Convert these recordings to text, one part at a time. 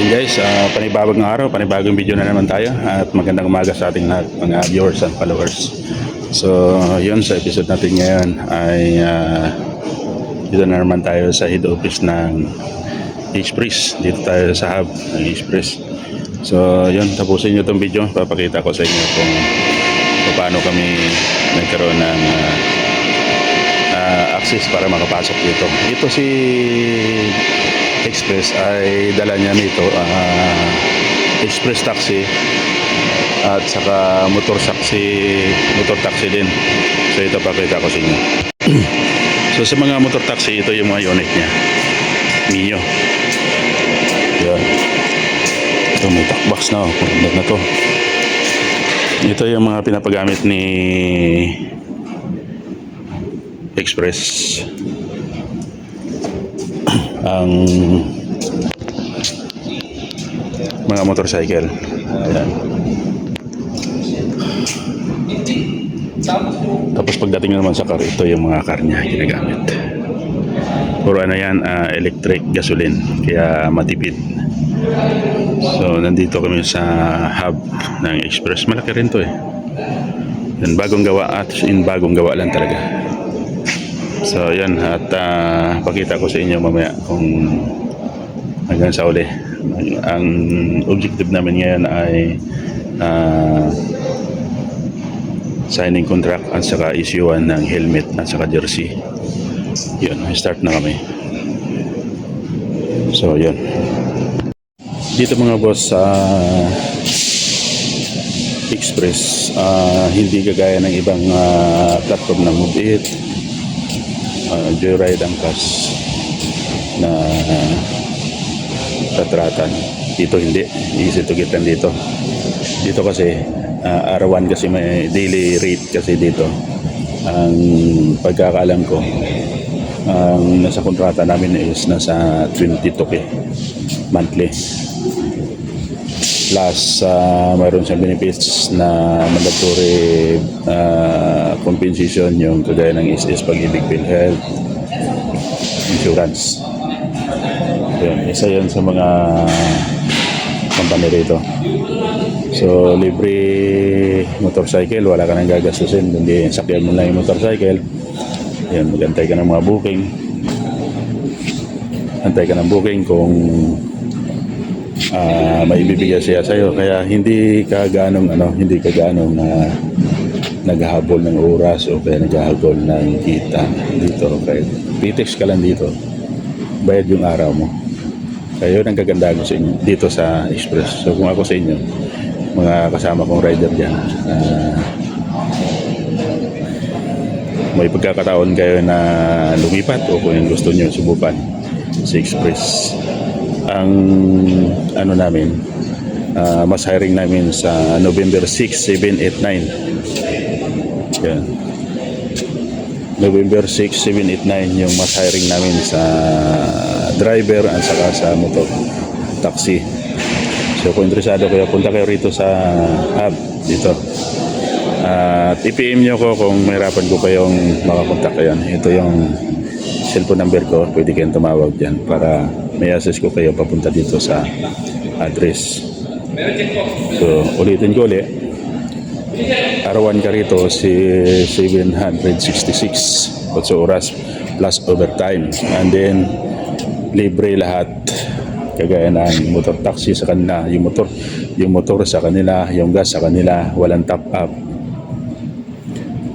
Yun guys, uh, panibagong araw, panibagong video na naman tayo at magandang umaga sa ating lahat, mga viewers and followers. So, yun sa episode natin ngayon ay uh, dito na naman tayo sa head office ng Express. Dito tayo sa hub ng Express. So, yun, tapusin nyo itong video. Papakita ko sa inyo kung paano kami nagkaroon ng uh, uh, access para makapasok dito. Ito si Express ay dala niya nito ah, Express taxi at saka motor taxi motor taxi din. So ito pakita ko sa inyo. so sa mga motor taxi ito yung mga unit niya. Mio. Yan. Ito may talkbox na. Oh. Pagkat na to. Ito yung mga pinapagamit ni Express ang mga motorcycle. Ayan. Tapos pagdating naman sa car, ito yung mga car niya ginagamit. Puro ano yan, ah, electric gasoline, kaya matipid. So, nandito kami sa hub ng Express. Malaki rin to eh. Yan, bagong gawa at in bagong gawa lang talaga. So, yan. At ah, pakita ko sa inyo mamaya kung hanggang sa uli. Ang, objective namin ngayon ay ah, signing contract at saka issuean ng helmet at saka jersey. Yun, start na kami. So, yun. Dito mga boss sa Express, ah, hindi kagaya ng ibang ah, platform ng Move It, uh, Joyride ang kas na uh, tatratan. Dito hindi. Easy to get lang dito. Dito kasi uh, arawan kasi may daily rate kasi dito. Ang pagkakaalam ko ang nasa kontrata namin is nasa 22k monthly plus uh, mayroon siyang benefits na mandatory uh, compensation yung kagaya ng SS Pag-ibig PhilHealth insurance. Yun, isa yan sa mga company rito. So libre motorcycle wala ka nang gagastusin kundi sakyan mo lang yung motorcycle. Yan, magantay ka ng mga booking. Antay ka ng booking kung ah maibibigay siya sa iyo kaya hindi ka ganong ano hindi ka ganong na naghahabol ng oras o kaya naghahabol ng kita dito kaya titex ka lang dito. Bayad yung araw mo. Kaya yun ang kagandahan ko sa inyo dito sa Express. So kung ako sa inyo mga kasama kong rider dyan ah, may pagkakataon kayo na lumipat o kung yung gusto nyo subukan sa Express ang ano namin ah, mas hiring namin sa November 6, 7, 8, 9 yan November 6, 7, 8, 9 yung mas hiring namin sa driver at saka sa motor taxi. So kung interesado kayo punta kayo rito sa hub dito. At i-PM nyo ko kung mahirapan ko kayong makakontak kayo. Ito yung cellphone number ko pwede kayong tumawag dyan para may access ko kayo papunta dito sa address. So ulitin ko ulit. Arawan ka rito si 766 8 oras plus overtime? And then libre lahat. Kagaya ng motor taxi sa kanila yung motor yung motor sa kanila yung gas sa kanila walang top up.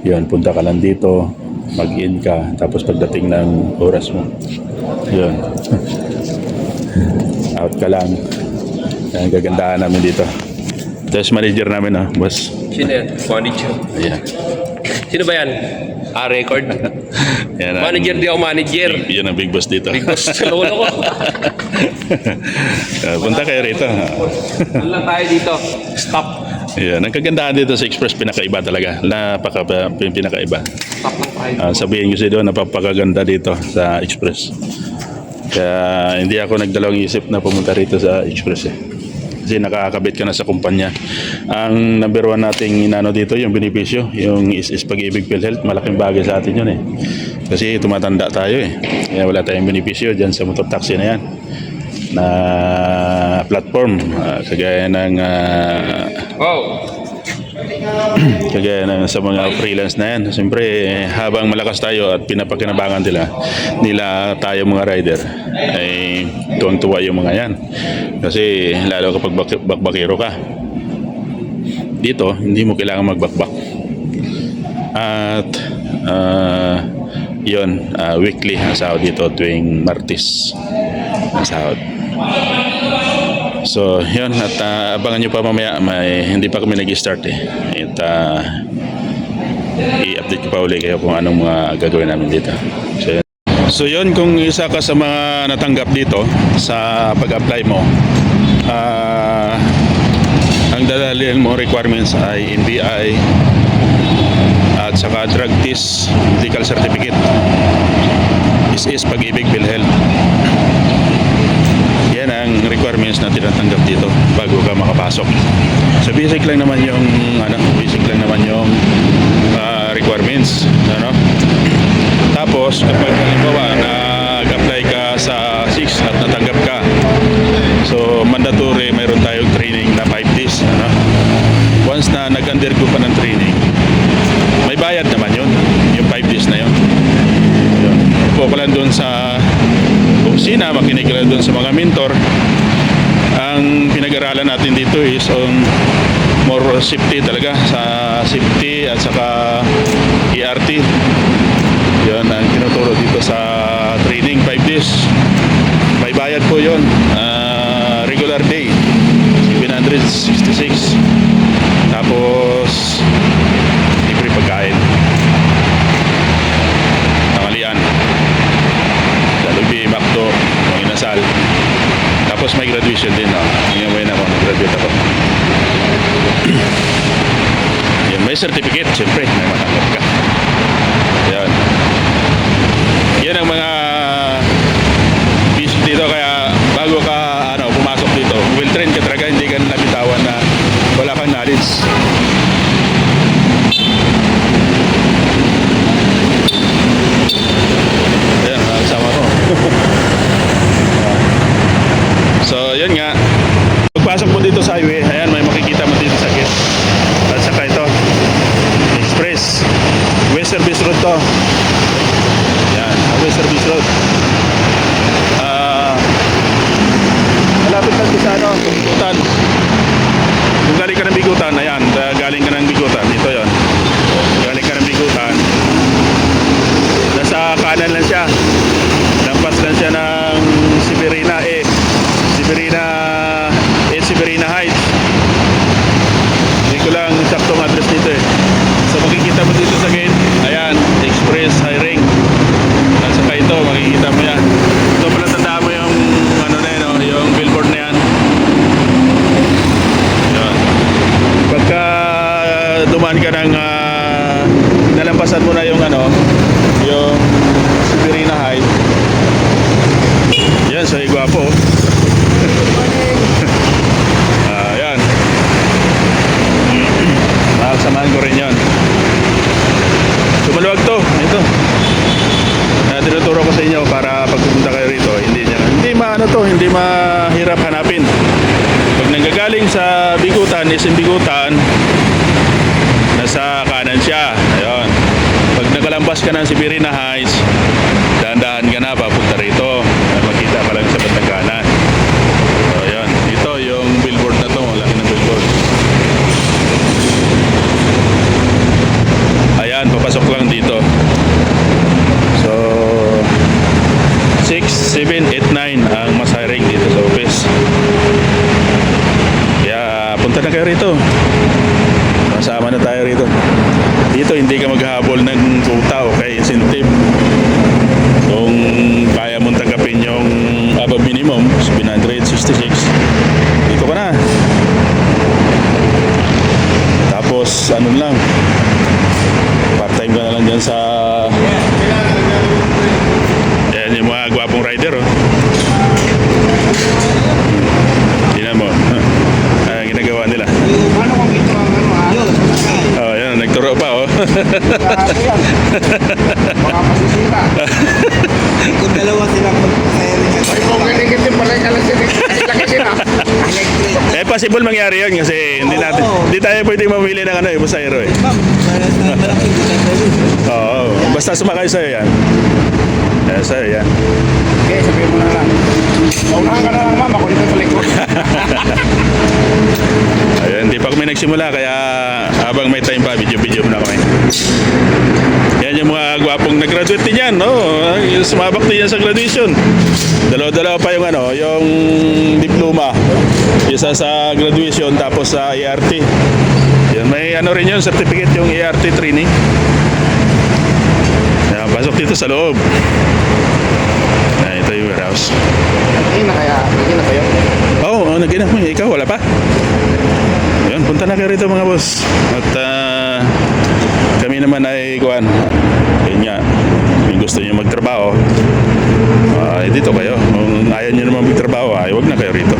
Yun punta ka lang dito mag-in ka tapos pagdating ng oras mo. Yun out ka lang yan gagandahan namin dito tapos manager namin ah boss Sino yan? Manager. ayan Sino ba yan? Ah, record. yan ang- Manager, di ako manager. yun ang big boss dito Big boss sa lolo ko. Ah, punta kayo rito Ano lang tayo dito? Stop. Yan, ang kagandahan dito sa Express pinakaiba talaga. Napaka pin- pinakaiba. Ah, sabihin ko sa inyo, napapakaganda dito sa Express. Kaya hindi ako nagdalawang isip na pumunta rito sa Express eh. Kasi nakakabit ka na sa kumpanya. Ang number one nating inano dito, yung benepisyo, yung is, is pag-ibig PhilHealth, malaking bagay sa atin yun eh. Kasi tumatanda tayo eh. Kaya wala tayong benepisyo dyan sa motor taxi na yan. Na platform. Ah, kagaya ng ah, Wow. kagaya ng sa mga freelance na yan. Siyempre, habang malakas tayo at pinapakinabangan nila, nila tayo mga rider, ay tuwang-tuwa yung mga yan. Kasi lalo kapag bak- bakbakero ka, dito, hindi mo kailangan magbakbak. At ah, yon ah, weekly ang sahod dito tuwing Martes ang sahod. So, yun. At ah, abangan nyo pa mamaya. May, hindi pa kami nag-start eh. Ah, i-update ko pa uli kayo kung anong mga gagawin namin dito. So, yun. So, yun. Kung isa ka sa mga natanggap dito sa pag-apply mo, ah, ang dadalhin mo requirements ay NBI at saka drug test medical certificate. Is is pag-ibig PhilHealth. Yan ang requirements na tinatanggap dito bago ka makapasok. So basic lang naman yung ano, basic lang naman yung ah, requirements, ano? Tapos kapag halimbawa nag-apply ka sa 6 at natanggap ka. So mandatory mayroon tayong training na 5 days, ano? Once na nag-undergo pa ng training, may bayad naman yun, yung 5 days na yun. Upo ka doon sa opisina, makinig ka lang doon sa mga mentor. Ang pinag-aralan natin dito is on more safety talaga sa safety at saka ERT. Yun ang tinuturo dito sa training 5 days. May bayad po yun. Ah, regular day. 766. Tapos libre pagkain. Tanghalian. Jollibee, Macdo, mga inasal. May graduation din. No? Ngayon ako, nag-graduate ako. Yan, may certificate, siyempre, may matanggap ka. Yan. Yan ang mga basic dito, kaya bago ka ano, pumasok dito, will train ka talaga, hindi ka nabitawan na wala kang knowledge. Ayan, mga kasama ko. so, yun nga. Pagpasok mo dito sa highway, ayan, may makikita mo dito sa gate. At saka ito, Express. West Service Road to. Yan, West Service Road. Ah, malapit lang sa ano, Bigutan. Kung galing ka ng Bigutan, ayan, da- galing ka ng Bigutan, dito yon. Galing ka ng Bigutan, nasa kanan lang siya. Lampas lang siya ng Siberina eh. Siberina eh Siberina Heights. Hindi ko lang saktong address dito eh. So makikita mo dito sa gate, ayan, Express Hiring. At saka ito, makikita mo yan. So pala tandaan mo yung ano na yun, oh, yung billboard na yan. Yan. Pagka dumaan ka ng ah, nalampasan mo na yung ano, yung Siberina Heights. Yan, sa Iguapo. Ah, yan. Makakasamahan ko rin yan. Sumaluwag to. Ito. Na tinuturo ko sa inyo para pag pupunta kayo rito, hindi niya, hindi maano to, hindi mahirap hanapin. Pag nanggagaling sa Bigutan, SM Bigutan, nasa kanan siya. Ayun. Pag nakalambas ka ng Sibirina Heights, dahan-dahan ka na papunta rito. Ay, Makita pa lang sa bandang kanan. So, ayun. Ito yung billboard na to. Malaki ng billboard. Ayan, papasok lang dito. So, 6, 7, 8, 9 ang mas hiring dito sa office. Kaya punta na kayo rito. Masama na tayo rito. Dito hindi ka maghahabol ng quota o kay incentive. Kung kaya mong tanggapin yung above minimum, 766, dito ka na. Tapos ano lang, part-time ka na lang dyan sa... Yan yung mga gwapong rider, oh. Tingnan mo. Ah, ginagawa nila. Paano kung ito ang ano ah? Oh, yan, nagturo pa, oh. Possible mangyari yun kasi hindi natin, hindi tayo pwedeng mamili ng ano eh, pasahero eh. Ma'am, pwede. Oo, basta sumakay sa'yo yan. Eh, sa'yo yan. Okay, sabihin mo na lang. Paunahan ka na lang, ma'am. Ako dito sa likod. Ayun, hindi pa kami nagsimula kaya habang may time pa, video-video muna kami. Yan yung mga gwapong nag-graduate din yan, no? Yung Sumabak din yan sa graduation. Dalawa-dalawa pa yung ano, yung diploma. Isa sa graduation tapos sa ERT. Yan, may ano rin yun, certificate yung ERT training. Yan, pasok dito sa loob. Yan, ito yung warehouse. Eh, na kaya. Hindi na kayo. Oo, oh, naginap mo. Ikaw, wala pa? Kayo rito mga boss. At ah, kami naman ay kuhan. Yun nga, kung gusto nyo magtrabaho, ay dito kayo. Kung ayaw nyo naman magtrabaho, ay wag na kayo rito.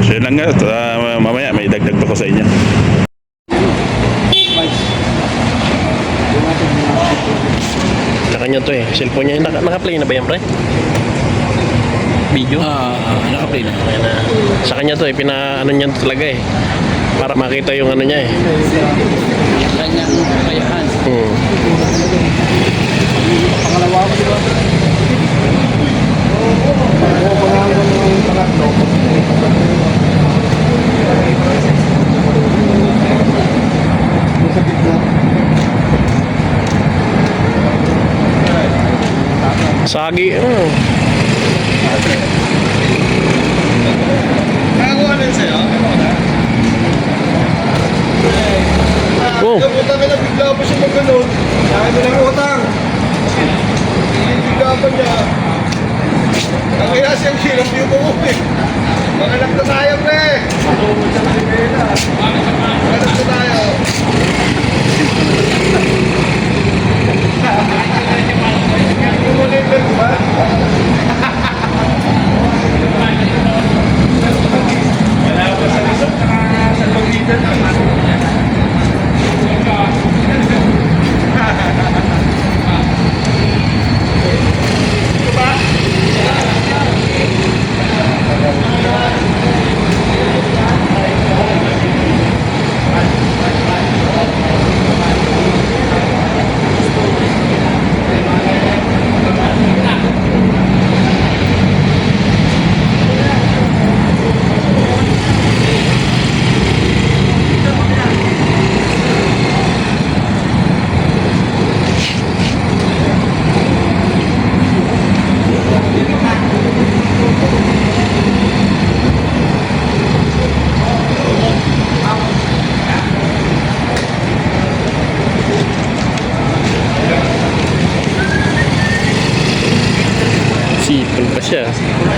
So yun lang nga, at, ah, mamaya may dagdag pa ko sa inyo. Sa kanya to eh. Cellphone niya. Naka, naka-play na ba yan, pre? Video? Ah, naka-play na. Ayan na. Sa kanya to eh. Pina, ano niyan talaga eh. Para makita yung ano niya eh. Kanyang kayahan. Hmm. Pangalawa ko, di ba? Oo, pangalawa ko ng pangatlo. Yung sa gitna. Sagi. Hmm. Nakakuha din sa'yo? Oh. Utang ka na bigla pa siya mag-ganon. Kaya mo ng utang. Bigla pa niya. Kaya siyang hirap yung umuwi. Maganak na tayo, pre. Maganak na tayo. Umulit lang ba? Sipol pa siya.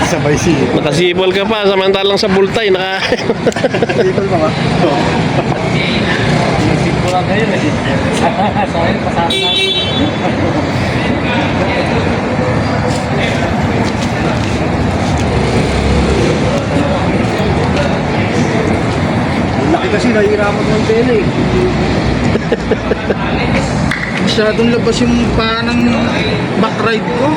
Sabay siya. Nakasipol ka pa. Samantalang sa bultay. Naka... Dito mga. Laki kasi nahihirapan ng tela eh. Masyadong labas yung parang backride ko.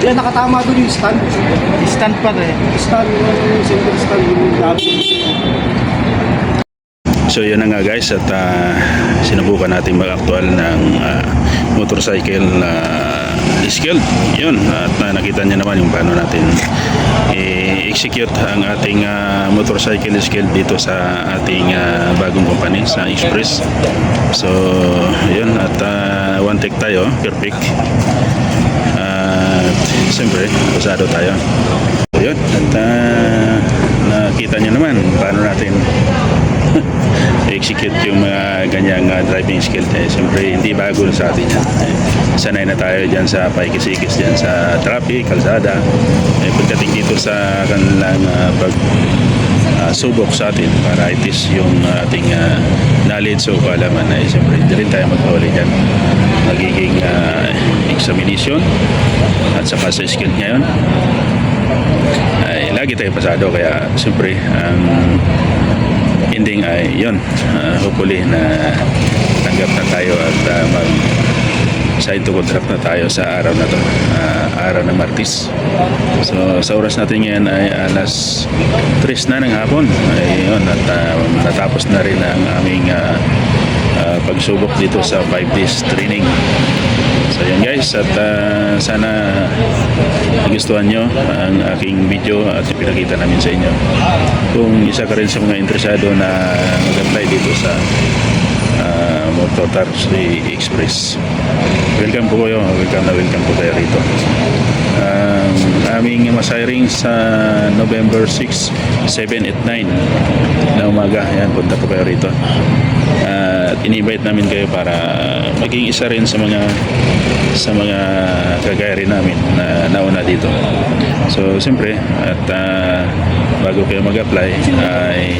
Kaya nakatama doon yung stand. Stand pa rin. Stand, yung single stand yung dami. So yun na nga guys at ah, sinubukan natin mag-actual ng ah, motorcycle na skill. Yun at ah, nakita niyo naman yung paano natin i-execute ang ating ah, motorcycle skill dito sa ating ah, bagong company sa Express. So yun at ah, one take tayo, perfect. At siyempre, pasado tayo. Yun at ah, nakita niyo naman paano natin execute yung mga ganyang uh, driving skill eh, siyempre hindi bago sa atin yan. Eh, sanay na tayo dyan sa paikisikis dyan sa traffic, kalsada. Eh, pagdating dito sa kanilang uh, pag uh, subok sa atin para itis yung uh, ating uh, knowledge o kaalaman ay siyempre hindi rin tayo magkawali dyan. Magiging uh, examination at saka sa skill ngayon ay lagi tayo pasado kaya siyempre ang ending ay yun uh, hopefully na tanggap na tayo at uh, mag sign to contract na tayo sa araw na to uh, araw ng Martis. So sa oras natin ngayon ay alas 3 na ng hapon. Ayun, at ah, natapos na rin ang aming ah, ah, pagsubok dito sa 5 days training. So yun guys, at ah, sana nagustuhan nyo ang aking video at ipinakita namin sa inyo. Kung isa ka rin sa mga interesado na mag-apply dito sa uh, Motor Taxi Express. Welcome po kayo. Welcome na welcome po kayo rito. Ang aming masayaring sa November 6, 7 at 9 na umaga. Yan, punta po kayo rito. At in-invite namin kayo para maging isa rin sa mga sa mga kagaya namin na nauna dito. So, siyempre, at ah, bago kayo mag-apply ay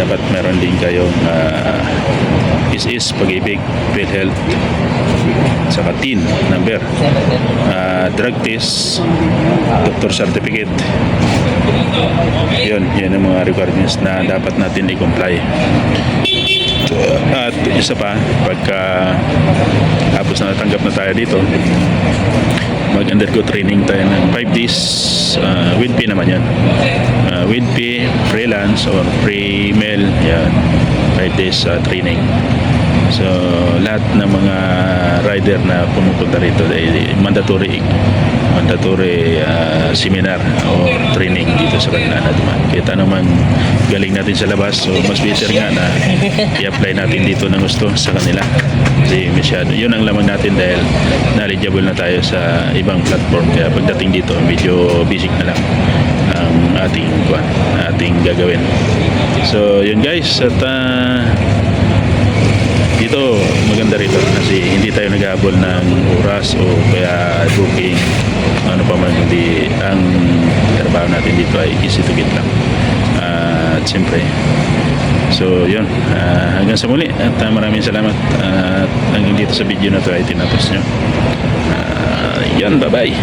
dapat meron din kayong uh, is-is, pag-ibig, PhilHealth, saka TIN number, uh, drug test, doctor certificate. Yun, yun ang mga requirements na dapat natin i-comply. At isa pa, pagka tapos na natanggap na tayo dito, mag-undergo training tayo ng 5 days uh, with pay naman yan. Uh, with pay, freelance or pre-mail, yan. 5 days uh, training. So, lahat ng mga rider na pumupunta rito ay mandatory mandatory uh, seminar o training dito sa kanila na duman. Kita naman galing natin sa labas so mas better nga na i-apply natin dito ng gusto sa kanila. Kasi masyado, yun ang lamang natin dahil knowledgeable na tayo sa ibang platform kaya pagdating dito medyo basic na lang ang ating ating gagawin. So yun guys at ah, dito maganda rito kasi hindi tayo naghahabol ng oras o kaya booking. Ano pa man hindi ang trabaho natin dito ay easy to get lang. Ah, at siyempre so yun. Ah, hanggang sa muli. At ah, maraming salamat. At hanggang dito sa video na to ay tinapos nyo. Ah, yan bye bye